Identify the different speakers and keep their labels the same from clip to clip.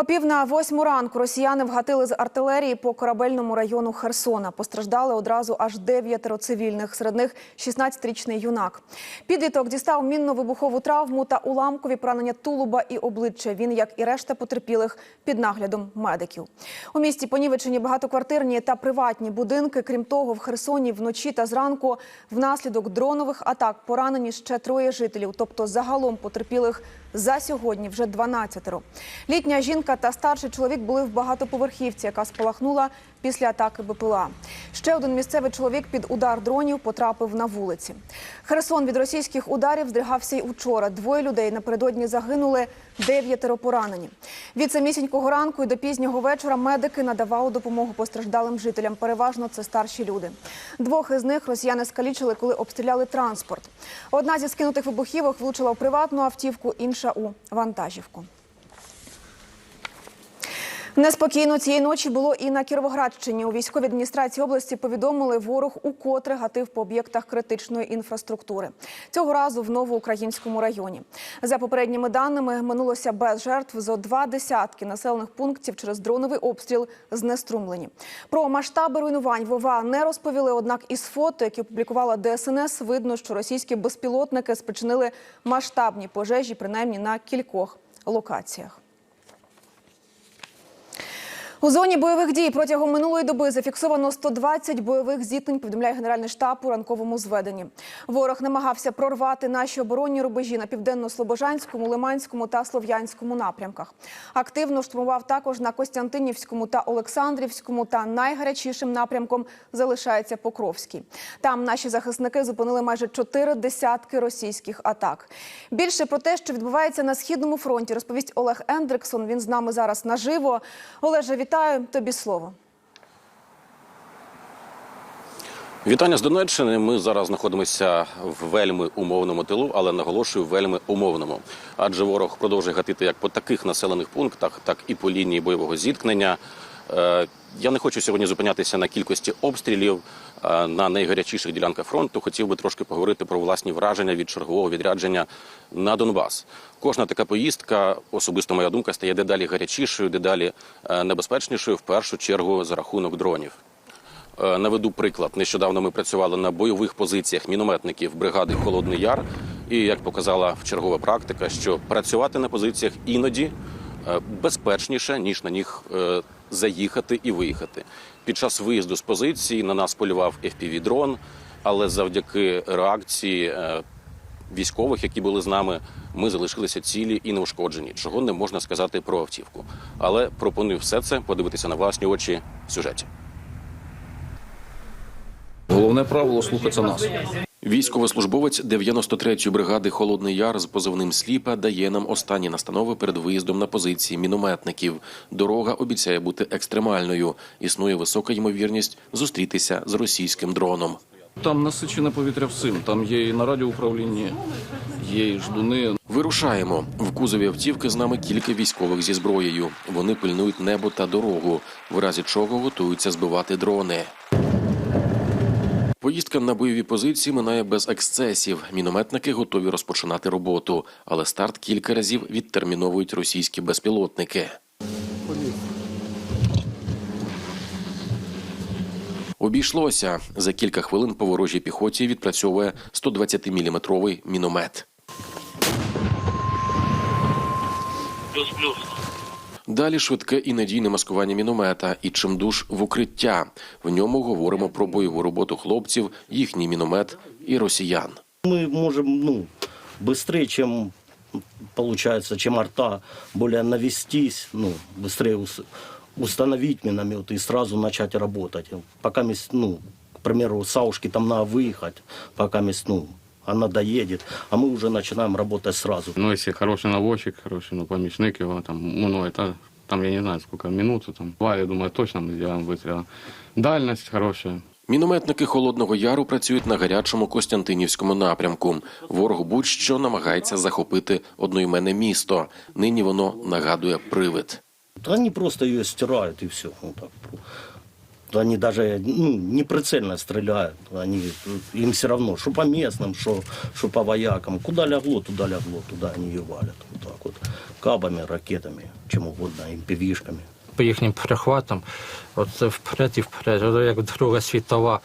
Speaker 1: О пів на восьму ранку росіяни вгатили з артилерії по корабельному району Херсона. Постраждали одразу аж дев'ятеро цивільних. Серед них 16-річний юнак. Підліток дістав мінно-вибухову травму та уламкові поранення тулуба і обличчя. Він, як і решта потерпілих, під наглядом медиків. У місті понівечені багатоквартирні та приватні будинки. Крім того, в Херсоні вночі та зранку внаслідок дронових атак поранені ще троє жителів. Тобто загалом потерпілих за сьогодні вже 12-ро. Літня жінка та старший чоловік були в багатоповерхівці, яка спалахнула після атаки БПЛА. Ще один місцевий чоловік під удар дронів потрапив на вулиці. Херсон від російських ударів здригався й учора. Двоє людей напередодні загинули, дев'ятеро поранені. Від самісінького ранку і до пізнього вечора медики надавали допомогу постраждалим жителям. Переважно це старші люди. Двох із них росіяни скалічили, коли обстріляли транспорт. Одна зі скинутих вибухівок влучила в приватну автівку, інша у вантажівку. Неспокійно цієї ночі було і на Кіровоградщині. У військовій адміністрації області повідомили, ворог укотре гатив по об'єктах критичної інфраструктури. Цього разу в новоукраїнському районі. За попередніми даними, минулося без жертв зо два десятки населених пунктів через дроновий обстріл знеструмлені. Про масштаби руйнувань ВОВА не розповіли. Однак із фото, які опублікувала ДСНС, видно, що російські безпілотники спричинили масштабні пожежі, принаймні на кількох локаціях. У зоні бойових дій протягом минулої доби зафіксовано 120 бойових зіткнень, повідомляє Генеральний штаб у ранковому зведенні. Ворог намагався прорвати наші оборонні рубежі на південно-слобожанському, лиманському та слов'янському напрямках. Активно штурмував також на Костянтинівському та Олександрівському. Та найгарячішим напрямком залишається Покровський. Там наші захисники зупинили майже чотири десятки російських атак. Більше про те, що відбувається на східному фронті, розповість Олег Ендриксон. Він з нами зараз наживо. Олеже, вітаю тобі слово.
Speaker 2: Вітання з Донеччини. Ми зараз знаходимося в вельми умовному тилу, але наголошую вельми умовному. Адже ворог продовжує гатити як по таких населених пунктах, так і по лінії бойового зіткнення. Е, Я не хочу сьогодні зупинятися на кількості обстрілів е, на найгарячіших ділянках фронту. Хотів би трошки поговорити про власні враження від чергового відрядження на Донбас. Кожна така поїздка, особисто моя думка, стає дедалі гарячішою, дедалі е, небезпечнішою, в першу чергу за рахунок дронів. Наведу приклад. Нещодавно ми працювали на бойових позиціях мінометників бригади Холодний Яр. І як показала чергова практика, що працювати на позиціях іноді безпечніше ніж на них заїхати і виїхати. Під час виїзду з позиції на нас полював fpv дрон але завдяки реакції е, військових, які були з нами, ми залишилися цілі і неушкоджені, чого не можна сказати про автівку. Але пропоную все це подивитися на власні очі в сюжеті.
Speaker 3: Головне правило слухатися нас.
Speaker 2: Військовослужбовець 93-ї бригади Холодний Яр з позивним Сліпа дає нам останні настанови перед виїздом на позиції мінометників. Дорога обіцяє бути екстремальною. Існує висока ймовірність зустрітися з російським дроном.
Speaker 3: Там насичене повітря всім. Там є і на радіоуправлінні, є і ждуни.
Speaker 2: Вирушаємо в кузові автівки з нами кілька військових зі зброєю. Вони пильнують небо та дорогу, в разі чого готуються збивати дрони. Поїздка на бойові позиції минає без ексцесів. Мінометники готові розпочинати роботу, але старт кілька разів відтерміновують російські безпілотники. Обійшлося за кілька хвилин по ворожій піхоті відпрацьовує 120-мм міномет.
Speaker 4: Плюс-плюс.
Speaker 2: Далі швидке і надійне маскування міномета і чимдуж в укриття. В ньому говоримо про бойову роботу хлопців, їхній міномет і росіян.
Speaker 5: Мы можем, ну, быстрее, чем получается, чем арта, более навестись, ну, быстрее ус- установить миномет и сразу начать работать. Пока, мис- ну, к примеру, Саушки там надо выехать, пока, мис- ну, она доедет, а мы уже начинаем работать сразу.
Speaker 6: Ну, если хороший наводчик, хороший, ну, помощник его, там, ну, это, там, я не знаю, сколько минут, там, два, я думаю, точно мы сделаем выстрел. Дальность хорошая.
Speaker 2: Мінометники Холодного Яру працюють на гарячому Костянтинівському напрямку. Ворог будь-що намагається захопити одноіменне місто. Нині воно нагадує привид.
Speaker 5: Да Они просто ее стирают и все. Вот так. Они даже ну, не прицельно стреляют. Они, им все равно, что по местным, что, что по воякам. Куда лягло, туда лягло, туда они и валят. Вот так вот. Кабами, ракетами, чем угодно, МПВшками.
Speaker 7: по їхнім перехватам, от це вперед і вперед, От як Друга світова.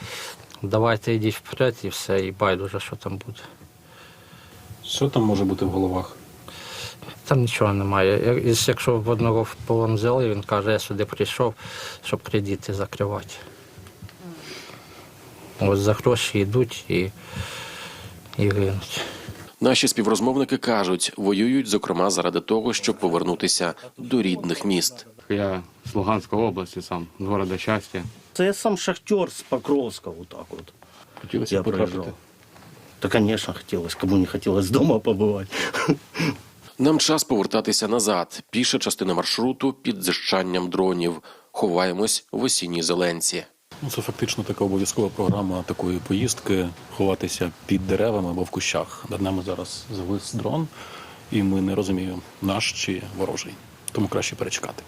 Speaker 7: Давайте йдіть вперед і все, і байдуже, що там буде.
Speaker 2: Що там може бути в головах?
Speaker 7: Там нічого немає. Якщо в одного в полон взяли, він каже, я сюди прийшов, щоб кредити закривати. От за гроші йдуть і, і гинуть.
Speaker 2: Наші співрозмовники кажуть, воюють зокрема заради того, щоб повернутися до рідних міст.
Speaker 6: Я с Луганской области сам, с города Счастья.
Speaker 5: Это я сам шахтер с Покровска, вот так вот.
Speaker 2: Хотілося
Speaker 5: Я проезжал. Да, конечно, хотелось. Кому не хотелось дома побывать.
Speaker 2: Нам час повертатися назад. Піша частина маршруту під зищанням дронів. Ховаємось в осінній зеленці.
Speaker 8: Ну, це фактично така обов'язкова програма такої поїздки ховатися під деревами або в кущах. Над нами зараз завис дрон, і ми не розуміємо, наш чи ворожий. Тому краще перечекати.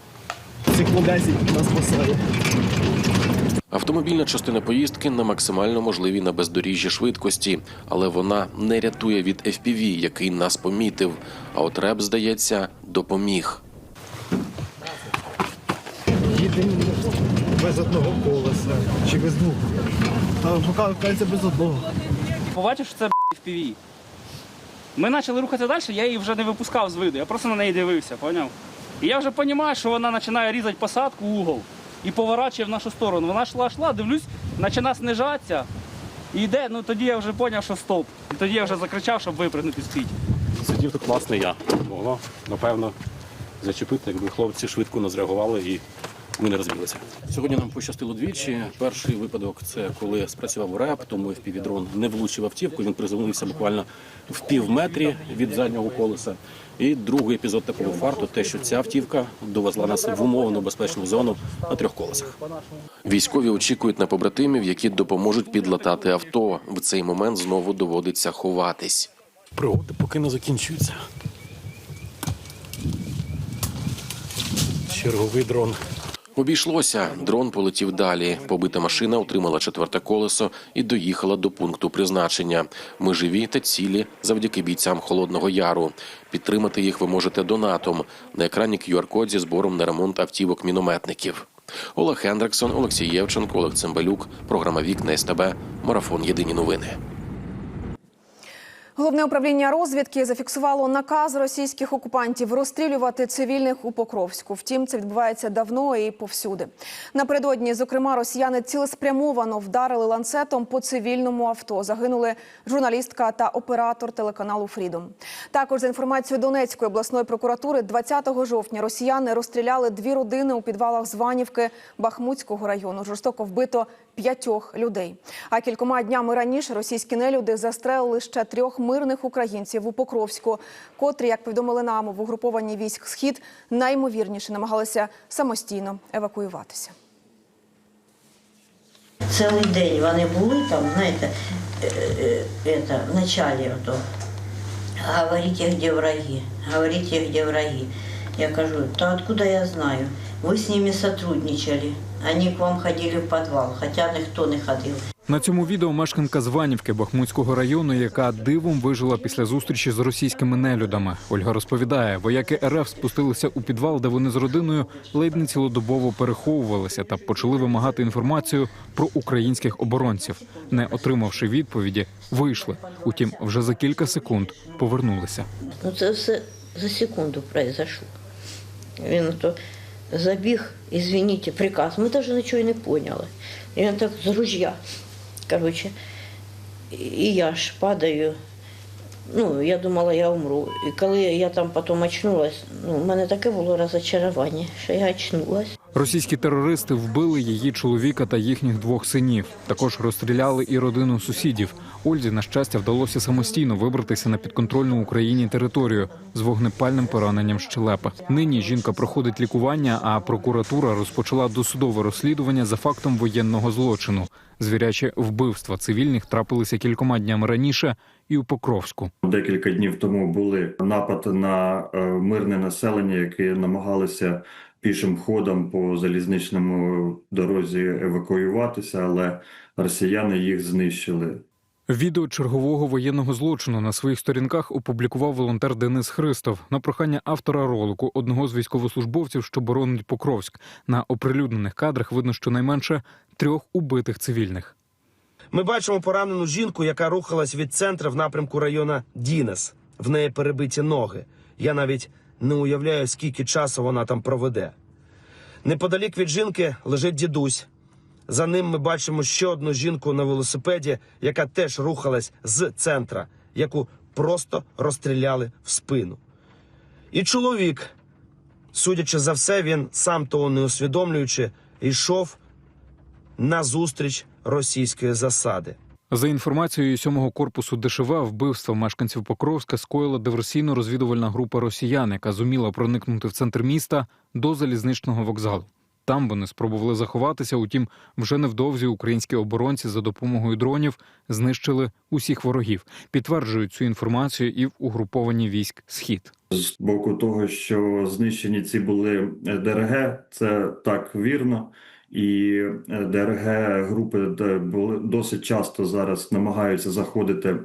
Speaker 2: Автомобільна частина поїздки на максимально можливій на бездоріжжі швидкості, але вона не рятує від FPV, який нас помітив. А от реп, здається, допоміг.
Speaker 9: Їдемо без одного колеса чи без двох. Та поки без одного.
Speaker 10: побачив, що це FPV. Ми почали рухатися далі, я її вже не випускав з виду, я просто на неї дивився, поняв? І я вже розумію, що вона починає різати посадку, угол і поворачує в нашу сторону. Вона йшла, йшла, дивлюсь, починає снижатися. І йде, ну тоді я вже зрозумів, що стоп. І тоді я вже закричав, щоб випрыгнути з піть.
Speaker 8: Сидів тут класний я. Могло, напевно, зачепити, якби хлопці швидко не зреагували і ми не розбилися. Сьогодні нам пощастило двічі. Перший випадок це коли спрацював реп, тому FPV-дрон не влучив автівку. Він приземлився буквально в пів метрі від заднього колеса. І другий епізод такого фарту, те, що ця автівка довезла нас в умовну безпечну зону на трьох колесах.
Speaker 2: Військові очікують на побратимів, які допоможуть підлатати авто. В цей момент знову доводиться ховатись.
Speaker 8: Пригоди поки не закінчуються. Черговий дрон.
Speaker 2: Обійшлося. Дрон полетів далі. Побита машина отримала четверте колесо і доїхала до пункту призначення. Ми живі та цілі завдяки бійцям Холодного Яру. Підтримати їх ви можете донатом. На екрані QR-код зі збором на ремонт автівок мінометників. Олег Хендриксон, Олексій Євченко, Олег Цимбалюк. Програма Вікна СТБ. Марафон Єдині новини.
Speaker 1: Головне управління розвідки зафіксувало наказ російських окупантів розстрілювати цивільних у Покровську. Втім, це відбувається давно і повсюди. Напередодні, зокрема, росіяни цілеспрямовано вдарили ланцетом по цивільному авто. Загинули журналістка та оператор телеканалу Фрідом. Також за інформацією Донецької обласної прокуратури, 20 жовтня росіяни розстріляли дві родини у підвалах Званівки Бахмутського району. Жорстоко вбито п'ятьох людей. А кількома днями раніше російські нелюди застрелили ще трьох мирних українців у Покровську, котрі, як повідомили нам в угрупованні військ Схід, наймовірніше намагалися самостійно евакуюватися.
Speaker 11: Цілий день вони були там, знаєте, е, е, это, в начале ото. Говорите, где враги, говорите, где враги. Я кажу, да откуда я знаю? Вы с ними сотрудничали. Они к вам ходили в подвал, хотя ніхто не ходив.
Speaker 12: На цьому відео мешканка Званівки Бахмутського району, яка дивом вижила після зустрічі з російськими нелюдами. Ольга розповідає, вояки РФ спустилися у підвал, де вони з родиною ледь не цілодобово переховувалися та почали вимагати інформацію про українських оборонців. Не отримавши відповіді, вийшли. Утім, вже за кілька секунд повернулися.
Speaker 11: Ну це все за секунду произошло. Він то забіг, извините, приказ. Ми навіть нічого не поняли. І він так з ружья. Короче, і я ж падаю. Ну, я думала, я умру. І коли я там потім очнулась, ну, в мене таке було розочарування, що я очнулась.
Speaker 12: Російські терористи вбили її чоловіка та їхніх двох синів. Також розстріляли і родину сусідів. Ользі, на щастя, вдалося самостійно вибратися на підконтрольну Україні територію з вогнепальним пораненням щелепи. Нині жінка проходить лікування, а прокуратура розпочала досудове розслідування за фактом воєнного злочину. Звірячі вбивства цивільних трапилися кількома днями раніше і у Покровську.
Speaker 13: Декілька днів тому були напад на е, мирне населення, яке намагалися пішим ходом по залізничному дорозі евакуюватися, але росіяни їх знищили.
Speaker 12: Відео чергового воєнного злочину на своїх сторінках опублікував волонтер Денис Христов на прохання автора ролику одного з військовослужбовців, що боронить Покровськ. На оприлюднених кадрах видно щонайменше трьох убитих цивільних.
Speaker 14: Ми бачимо поранену жінку, яка рухалась від центру в напрямку району Дінес. В неї перебиті ноги. Я навіть не уявляю, скільки часу вона там проведе. Неподалік від жінки лежить дідусь. За ним ми бачимо ще одну жінку на велосипеді, яка теж рухалась з центра, яку просто розстріляли в спину. І чоловік, судячи за все, він сам того не усвідомлюючи, йшов на зустріч російської засади.
Speaker 12: За інформацією сьомого корпусу ДШВ, вбивство мешканців Покровська скоїла диверсійно-розвідувальна група росіян, яка зуміла проникнути в центр міста до залізничного вокзалу. Там вони спробували заховатися. Утім, вже невдовзі українські оборонці за допомогою дронів знищили усіх ворогів. Підтверджують цю інформацію і в угрупованні військ Схід.
Speaker 13: З боку того, що знищені ці були ДРГ, це так вірно. І ДРГ групи досить часто зараз намагаються заходити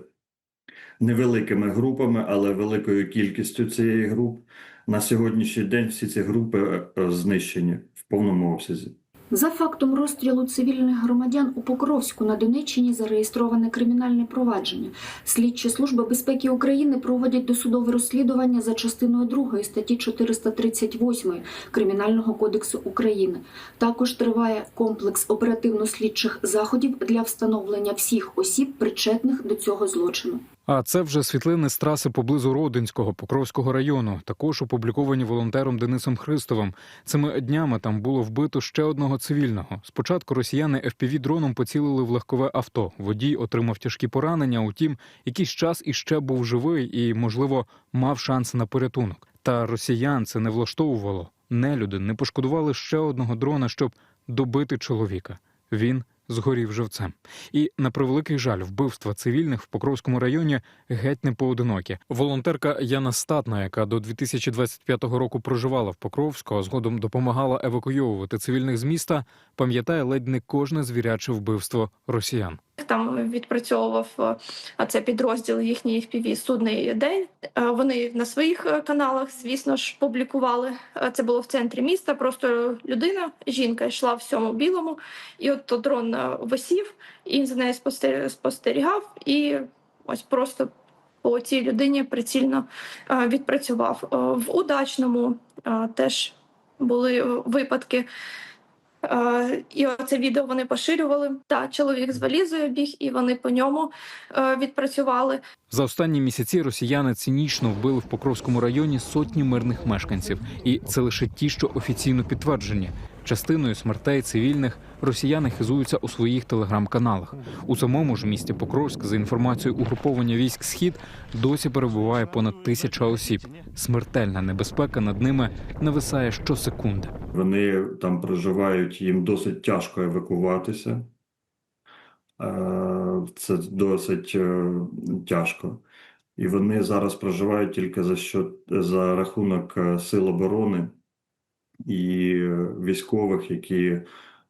Speaker 13: невеликими групами, але великою кількістю цієї груп. На сьогоднішній день всі ці групи е, знищені в повному обсязі.
Speaker 15: За фактом розстрілу цивільних громадян у Покровську на Донеччині зареєстроване кримінальне провадження. Слідчі служби безпеки України проводять досудове розслідування за частиною 2 статті 438 Кримінального кодексу України. Також триває комплекс оперативно-слідчих заходів для встановлення всіх осіб, причетних до цього злочину.
Speaker 12: А це вже світлини з траси поблизу Родинського Покровського району, також опубліковані волонтером Денисом Христовим. Цими днями там було вбито ще одного цивільного. Спочатку росіяни fpv дроном поцілили в легкове авто. Водій отримав тяжкі поранення. Утім, якийсь час іще був живий і, можливо, мав шанс на порятунок. Та росіян це не влаштовувало. Нелюди не пошкодували ще одного дрона, щоб добити чоловіка. Він згорів живцем. І на превеликий жаль, вбивства цивільних в Покровському районі геть не поодинокі. Волонтерка Яна Статна, яка до 2025 року проживала в Покровську, а згодом допомагала евакуйовувати цивільних з міста, пам'ятає ледь не кожне звіряче вбивство росіян.
Speaker 16: Там відпрацьовував е, це підрозділ їхній FPV судний день. Е, Вони на своїх е, каналах, звісно ж, публікували. Е, Це було в центрі міста. Просто людина, жінка йшла всьому білому, і от дрон е, висів, і він за нею спостер- спостерігав, і ось просто по цій людині прицільно е, відпрацював. Е, В удачному е, теж були е, випадки. Е, І оце відео вони поширювали. Та чоловік з валізою біг, і вони по ньому е, відпрацювали.
Speaker 12: За останні місяці росіяни цинічно вбили в Покровському районі сотні мирних мешканців, і це лише ті, що офіційно підтверджені. Частиною смертей цивільних росіяни хизуються у своїх телеграм-каналах. У самому ж місті Покровськ, за інформацією угруповання військ Схід, досі перебуває понад тисяча осіб. Смертельна небезпека над ними нависає щосекунди.
Speaker 13: Вони там проживають, їм досить тяжко евакуватися. Е, Це досить е, тяжко. І вони зараз проживають тільки за що за рахунок е, сил оборони і військових, які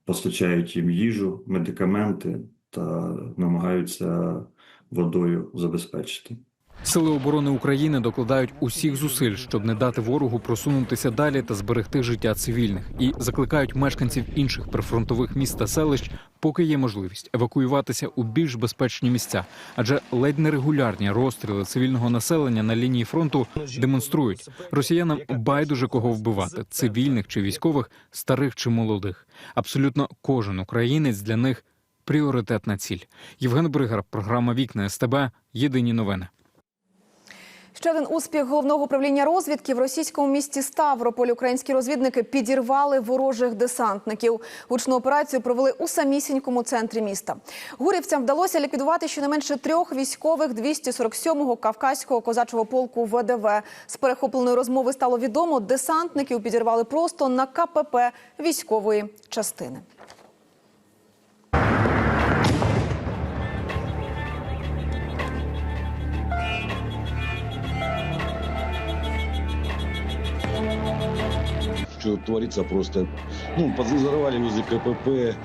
Speaker 13: постачають їм їжу, медикаменти та намагаються водою забезпечити.
Speaker 12: Сили оборони України докладають усіх зусиль, щоб не дати ворогу просунутися далі та зберегти життя цивільних, і закликають мешканців інших прифронтових міст та селищ, поки є можливість евакуюватися у більш безпечні місця, адже ледь нерегулярні розстріли цивільного населення на лінії фронту демонструють росіянам байдуже кого вбивати цивільних чи військових, старих чи молодих. Абсолютно кожен українець для них пріоритетна ціль. Євген Бригар, програма Вікна СТБ. Єдині новини.
Speaker 1: Ще один успіх головного управління розвідки в російському місті Ставрополь. Українські розвідники підірвали ворожих десантників. Гучну операцію провели у самісінькому центрі міста. Гурівцям вдалося ліквідувати щонайменше трьох військових 247-го кавказького козачого полку ВДВ. З перехопленої розмови стало відомо, десантників підірвали просто на КПП військової частини.
Speaker 17: Что творится просто. Ну, подзарывали возле КПП,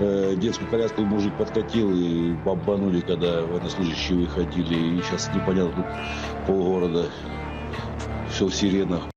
Speaker 17: э, детскую коляску мужик подкатил и бомбанули, когда военнослужащие выходили. И сейчас непонятно, тут полгорода все в сиренах.